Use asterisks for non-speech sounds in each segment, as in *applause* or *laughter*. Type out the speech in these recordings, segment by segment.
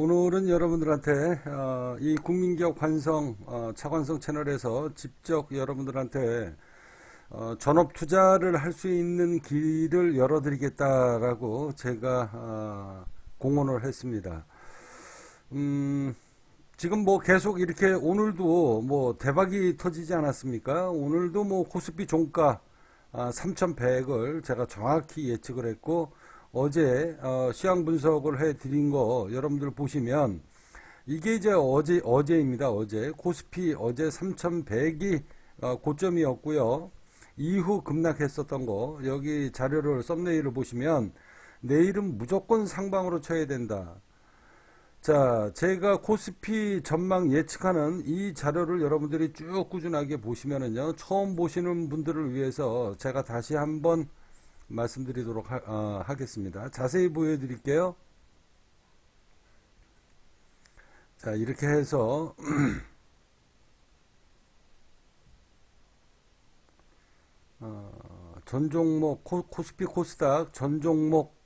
오늘은 여러분들한테 어, 이 국민기업 환성 어, 차관성 채널에서 직접 여러분들한테 어, 전업 투자를 할 수 있는 길을 열어드리겠다라고 제가 어, 공언을 했습니다. 음, 지금 뭐 계속 이렇게 오늘도 뭐 대박이 터지지 않았습니까? 오늘도 뭐 코스피 종가 아, 3,100을 제가 정확히 예측을 했고 어제 어, 시황 분석을 해 드린 거 여러분들 보시면 이게 이제 어제 어제입니다. 어제 코스피 어제 3,100이 어, 고점이었고요. 이후 급락했었던 거 여기 자료를 썸네일을 보시면 내일은 무조건 상방으로 쳐야 된다. 자, 제가 코스피 전망 예측하는 이 자료를 여러분들이 쭉 꾸준하게 보시면은요, 처음 보시는 분들을 위해서 제가 다시 한번 말씀드리도록 하, 어, 하겠습니다. 자세히 보여드릴게요. 자, 이렇게 해서, *clears throat* 어, 전 종목, 코, 코스피 코스닥 전 종목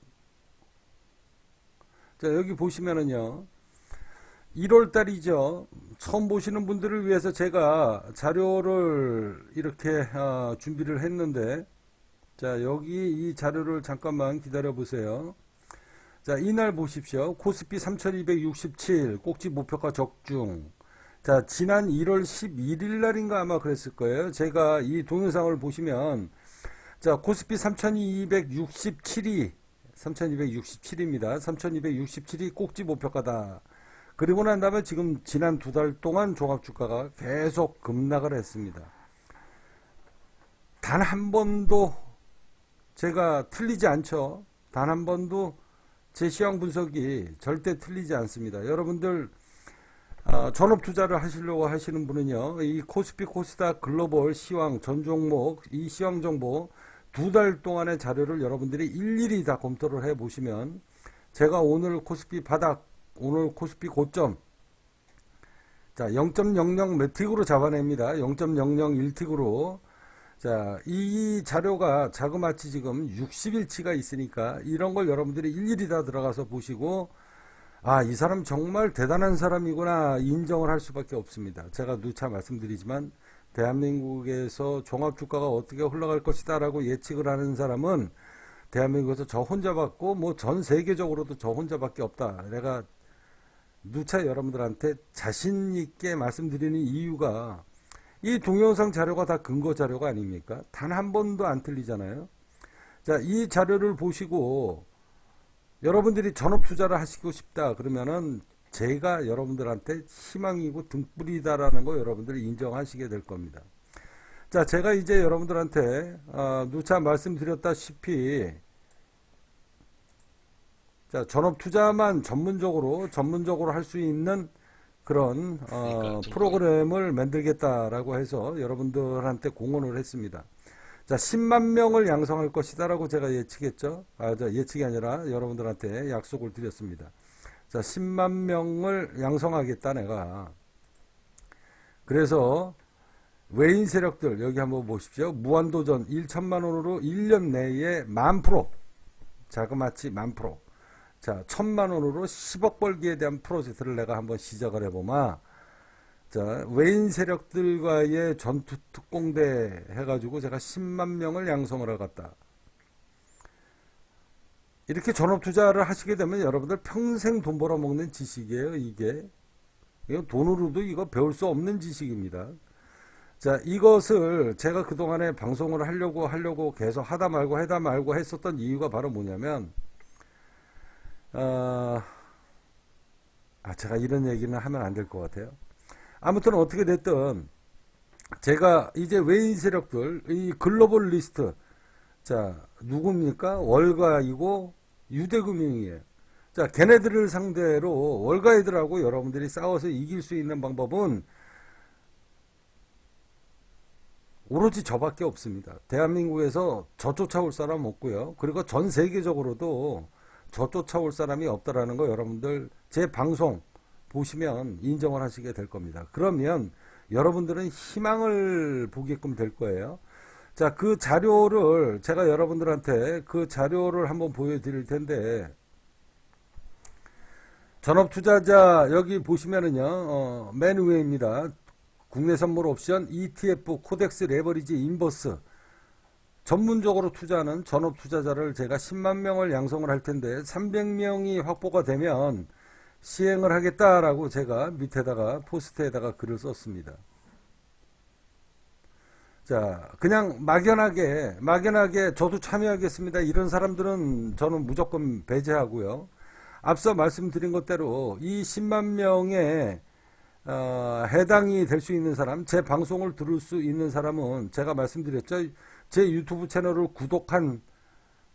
자, 여기 보시면은요. 1월 달이죠. 처음 보시는 분들을 위해서 제가 자료를 이렇게 어, 준비를 했는데 자, 여기 이 자료를 잠깐만 기다려 보세요. 자, 이날 보십시오. 코스피 3267 꼭지 목표가 적중. 자, 지난 1월 11일 날인가 아마 그랬을 거예요. 제가 이 동영상을 보시면 자, 코스피 3267이 3267입니다. 3267이 꼭지 목표가다. 그리고 난 다음에 지금 지난 두 달 동안 종합주가가 계속 급락을 했습니다. 단 한 번도 제가 틀리지 않죠. 단 한 번도 제 시황 분석이 절대 틀리지 않습니다. 여러분들 어, 전업 투자를 하시려고 하시는 분은요, 이 코스피 코스닥 글로벌 시황 전 종목 이 시황 정보 두 달 동안의 자료를 여러분들이 일일이 다 검토를 해 보시면 제가 오늘 코스피 바닥, 오늘 코스피 고점 자 0.00 매틱으로 잡아냅니다. 0.001틱으로 자, 이 자료가 자그마치 지금 60일치가 있으니까 이런 걸 여러분들이 일일이 다 들어가서 보시고 아, 이 사람 정말 대단한 사람이구나 인정을 할 수밖에 없습니다. 제가 누차 말씀드리지만 대한민국에서 종합주가가 어떻게 흘러갈 것이다 라고 예측을 하는 사람은 대한민국에서 저 혼자밖고 뭐 전 세계적으로도 저 혼자밖에 없다. 내가 누차 여러분들한테 자신 있게 말씀드리는 이유가 이 동영상 자료가 다 근거 자료가 아닙니까? 단 한 번도 안 틀리잖아요. 자, 이 자료를 보시고 여러분들이 전업 투자를 하시고 싶다 그러면은 제가 여러분들한테 희망이고 등불이다라는 거 여러분들이 인정하시게 될 겁니다. 자, 제가 이제 여러분들한테 어, 누차 말씀드렸다시피 자, 전업 투자만 전문적으로 전문적으로 할 수 있는 그런 어, 프로그램을 만들겠다라고 해서 여러분들한테 공언을 했습니다. 자, 10만 명을 양성할 것이다라고 제가 예측했죠. 아, 저 예측이 아니라 여러분들한테 약속을 드렸습니다. 자, 10만 명을 양성하겠다 내가. 그래서 외인 세력들 여기 한번 보십시오. 무한도전 1천만 원으로 1년 내에 만 프로 자그마치 만 프로 자 천만 원으로 10억 벌기에 대한 프로젝트를 내가 한번 시작을 해보마. 자 외인 세력들과의 전투 특공대 해가지고 제가 10만 명을 양성을 하겠다. 이렇게 전업 투자를 하시게 되면 여러분들 평생 돈 벌어먹는 지식이에요 이게. 이거 돈으로도 이거 배울 수 없는 지식입니다. 자, 이것을 제가 그동안에 방송을 하려고 하려고 계속 하다 말고 하다 말고 했었던 이유가 바로 뭐냐면, 어, 아, 제가 이런 얘기는 하면 안 될 것 같아요. 아무튼 어떻게 됐든, 제가 이제 외인 세력들, 이 글로벌 리스트, 자, 누굽니까? 월가이고 유대금융이에요. 자, 걔네들을 상대로 월가이들하고 여러분들이 싸워서 이길 수 있는 방법은 오로지 저밖에 없습니다. 대한민국에서 저 쫓아올 사람 없고요. 그리고 전 세계적으로도 저 쫓아올 사람이 없다라는 거 여러분들 제 방송 보시면 인정을 하시게 될 겁니다. 그러면 여러분들은 희망을 보게끔 될 거예요. 자, 그 자료를 제가 여러분들한테 그 자료를 한번 보여드릴 텐데 전업투자자 여기 보시면은요, 어, 맨 위에입니다. 국내 선물 옵션, ETF, 코덱스, 레버리지, 인버스. 전문적으로 투자하는 전업 투자자를 제가 10만 명을 양성을 할 텐데 300명이 확보가 되면 시행을 하겠다라고 제가 밑에다가 포스트에다가 글을 썼습니다. 자, 그냥 막연하게, 막연하게 저도 참여하겠습니다. 이런 사람들은 저는 무조건 배제하고요. 앞서 말씀드린 것대로 이 10만 명의 어, 해당이 될 수 있는 사람, 제 방송을 들을 수 있는 사람은 제가 말씀드렸죠. 제 유튜브 채널을 구독한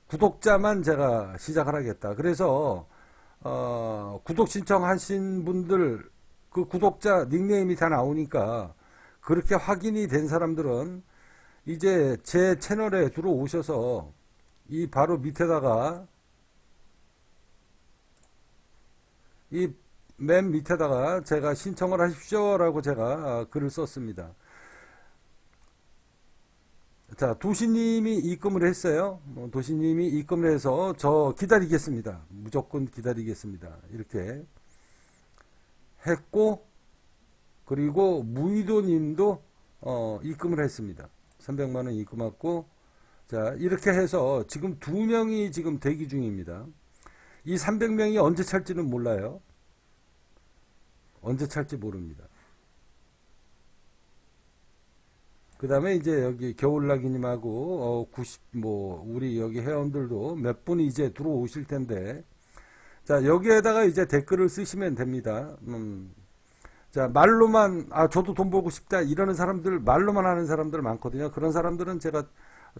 구독자만 제가 시작을 하겠다. 그래서 어, 구독 신청하신 분들 그 구독자 닉네임이 다 나오니까 그렇게 확인이 된 사람들은 이제 제 채널에 들어오셔서 이 바로 밑에다가 이 맨 밑에다가 제가 신청을 하십시오 라고 제가 아, 글을 썼습니다. 자, 도시님이 입금을 했어요. 뭐 도시님이 입금을 해서 저 기다리겠습니다. 무조건 기다리겠습니다. 이렇게 했고, 그리고 무의도님도 어, 입금을 했습니다. 300만원 입금했고, 자, 이렇게 해서 지금 두 명이 지금 대기 중입니다. 이 300명이 언제 찰지는 몰라요. 언제 찰지 모릅니다. 그 다음에 이제 여기 겨울나기님하고 어 90, 뭐, 우리 여기 회원들도 몇 분이 이제 들어오실 텐데, 자, 여기에다가 이제 댓글을 쓰시면 됩니다. 음, 자, 말로만, 아, 저도 돈 벌고 싶다, 이러는 사람들, 말로만 하는 사람들 많거든요. 그런 사람들은 제가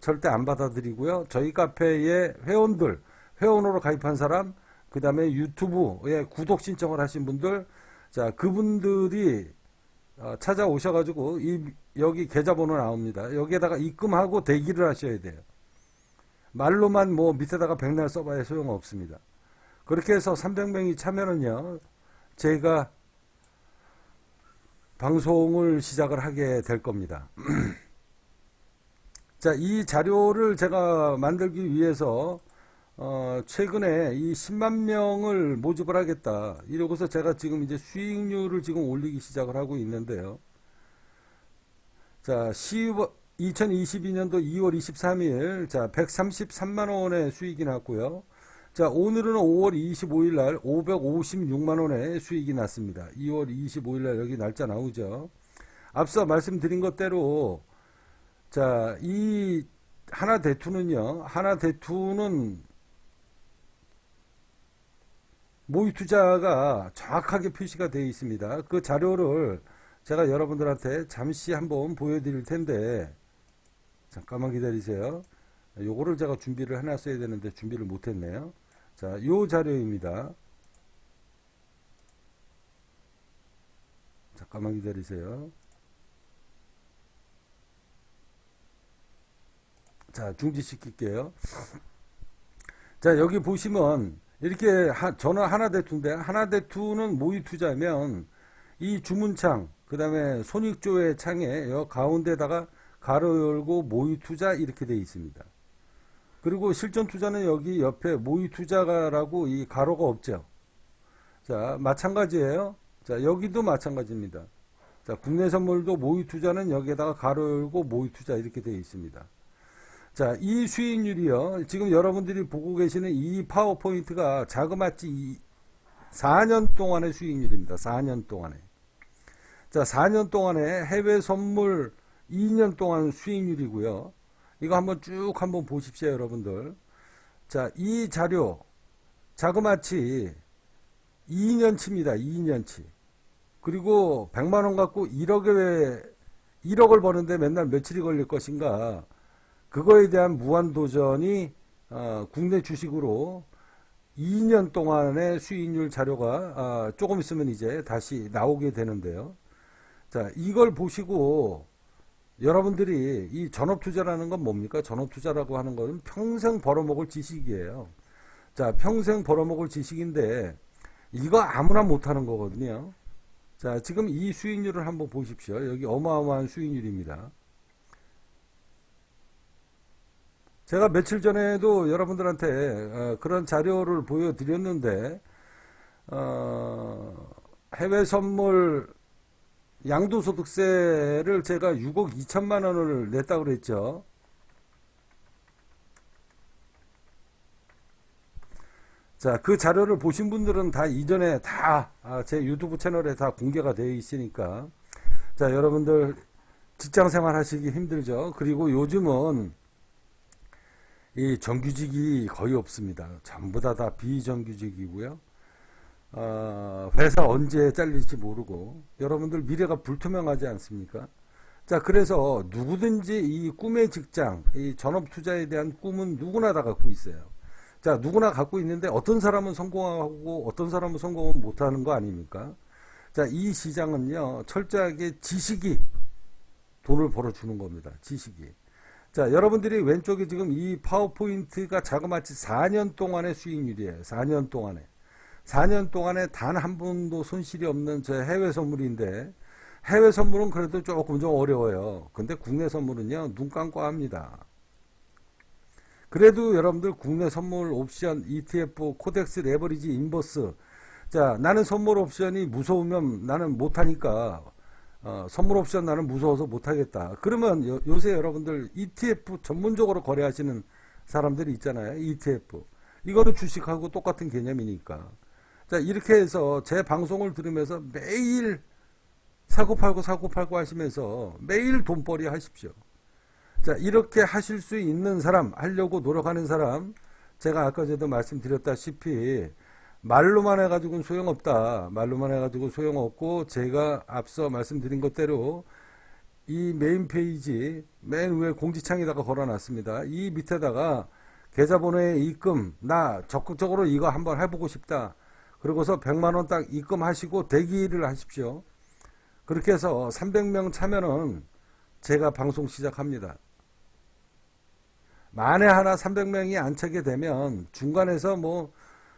절대 안 받아들이고요. 저희 카페의 회원들, 회원으로 가입한 사람, 그 다음에 유튜브에 구독 신청을 하신 분들, 자, 그분들이 어, 찾아오셔가지고 이 여기 계좌번호 나옵니다. 여기에다가 입금하고 대기를 하셔야 돼요. 말로만 뭐 밑에다가 백날 써봐야 소용없습니다. 그렇게 해서 300명이 차면은요, 제가 방송을 시작을 하게 될 겁니다. *clears throat* 자, 이 자료를 제가 만들기 위해서 어, 최근에 이 10만 명을 모집을 하겠다. 이러고서 제가 지금 이제 수익률을 지금 올리기 시작을 하고 있는데요. 자, 10, 2022년도 2월 23일, 자, 133만 원의 수익이 났고요. 자, 오늘은 5월 25일 날 556만 원의 수익이 났습니다. 2월 25일 날 여기 날짜 나오죠. 앞서 말씀드린 것대로, 자, 이 하나 대투는요, 하나 대투는 모의 투자가 정확하게 표시가 되어 있습니다. 그 자료를 제가 여러분들한테 잠시 한번 보여드릴 텐데 잠깐만 기다리세요. 요거를 제가 준비를 해놨어야 되는데 준비를 못했네요. 자, 요 자료입니다. 잠깐만 기다리세요. 자, 중지시킬게요. 자, 여기 보시면 이렇게 하, 저는 하나대투인데 하나대투는 모의 투자면 이 주문창 그 다음에 손익조회 창에 여 가운데다가 가로 열고 모의 투자 이렇게 되어 있습니다. 그리고 실전 투자는 여기 옆에 모의 투자가라고 이 가로가 없죠. 자 마찬가지예요. 자 여기도 마찬가지입니다. 자 국내 선물도 모의 투자는 여기에다가 가로 열고 모의 투자 이렇게 되어 있습니다. 자, 이 수익률이요. 지금 여러분들이 보고 계시는 이 파워포인트가 자그마치 4년 동안의 수익률입니다. 4년 동안에. 자, 4년 동안에 해외 선물 2년 동안 수익률이고요. 이거 한번 쭉 한번 보십시오, 여러분들. 자, 이 자료 자그마치 2년치입니다. 2년치. 그리고 100만 원 갖고 1억에 1억을 버는데 맨날 며칠이 걸릴 것인가? 그거에 대한 무한 도전이 어, 국내 주식으로 2년 동안의 수익률 자료가 어, 조금 있으면 이제 다시 나오게 되는데요. 자, 이걸 보시고 여러분들이 이 전업 투자라는 건 뭡니까? 전업 투자라고 하는 것은 평생 벌어먹을 지식이에요. 자, 평생 벌어먹을 지식인데 이거 아무나 못하는 거거든요. 자, 지금 이 수익률을 한번 보십시오. 여기 어마어마한 수익률입니다. 제가 며칠 전에도 여러분들한테 어, 그런 자료를 보여드렸는데 어, 해외 선물 양도소득세를 제가 6억 2천만 원을 냈다고 그랬죠. 자, 그 자료를 보신 분들은 다 이전에 다 제 유튜브 채널에 다 공개가 되어 있으니까 자, 여러분들 직장 생활 하시기 힘들죠. 그리고 요즘은 이 정규직이 거의 없습니다. 전부 다 다 비정규직이고요. 어, 회사 언제 잘릴지 모르고 여러분들 미래가 불투명하지 않습니까? 자, 그래서 누구든지 이 꿈의 직장, 이 전업 투자에 대한 꿈은 누구나 다 갖고 있어요. 자, 누구나 갖고 있는데 어떤 사람은 성공하고 어떤 사람은 성공을 못하는 거 아닙니까? 자, 이 시장은요, 철저하게 지식이 돈을 벌어주는 겁니다. 지식이. 자, 여러분들이 왼쪽에 지금 이 파워포인트가 자그마치 4년 동안의 수익률이에요. 4년 동안에. 4년 동안에 단 한 번도 손실이 없는 저 해외 선물인데, 해외 선물은 그래도 조금 좀 어려워요. 근데 국내 선물은요, 눈 감고 합니다. 그래도 여러분들 국내 선물 옵션, ETF, 코덱스, 레버리지, 인버스. 자, 나는 선물 옵션이 무서우면 나는 못하니까, 어, 선물 옵션 나는 무서워서 못하겠다. 그러면 요, 요새 여러분들 ETF 전문적으로 거래하시는 사람들이 있잖아요. ETF. 이거는 주식하고 똑같은 개념이니까. 자, 이렇게 해서 제 방송을 들으면서 매일 사고팔고 사고팔고 하시면서 매일 돈벌이 하십시오. 자, 이렇게 하실 수 있는 사람, 하려고 노력하는 사람, 제가 아까 전에도 말씀드렸다시피, 말로만 해가지고는 소용없다. 말로만 해가지고 소용없고, 제가 앞서 말씀드린 것대로, 이 메인 페이지, 맨 위에 공지창에다가 걸어놨습니다. 이 밑에다가, 계좌번호에 입금, 나 적극적으로 이거 한번 해보고 싶다. 그리고서 100만 원 딱 입금하시고 대기를 하십시오. 그렇게 해서 300명 차면은 제가 방송 시작합니다. 만에 하나 300명이 안 차게 되면 중간에서 뭐,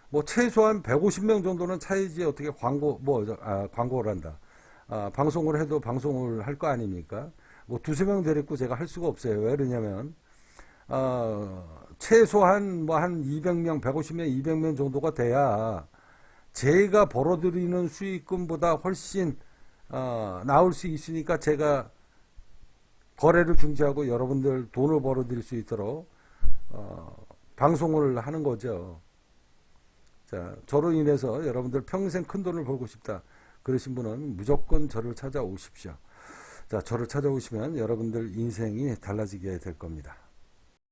뭐 최소한 150명 정도는 차야지 어떻게 광고, 뭐, 아, 광고를 한다. 아, 방송을 해도 방송을 할 거 아닙니까? 뭐 두세 명 데리고 제가 할 수가 없어요. 왜 그러냐면, 어, 최소한 뭐 한 200명, 150명, 200명 정도가 돼야 제가 벌어들이는 수익금보다 훨씬 어, 나올 수 있으니까 제가 거래를 중지하고 여러분들 돈을 벌어들일 수 있도록 어, 방송을 하는 거죠. 자, 저로 인해서 여러분들 평생 큰 돈을 벌고 싶다. 그러신 분은 무조건 저를 찾아오십시오. 자, 저를 찾아오시면 여러분들 인생이 달라지게 될 겁니다.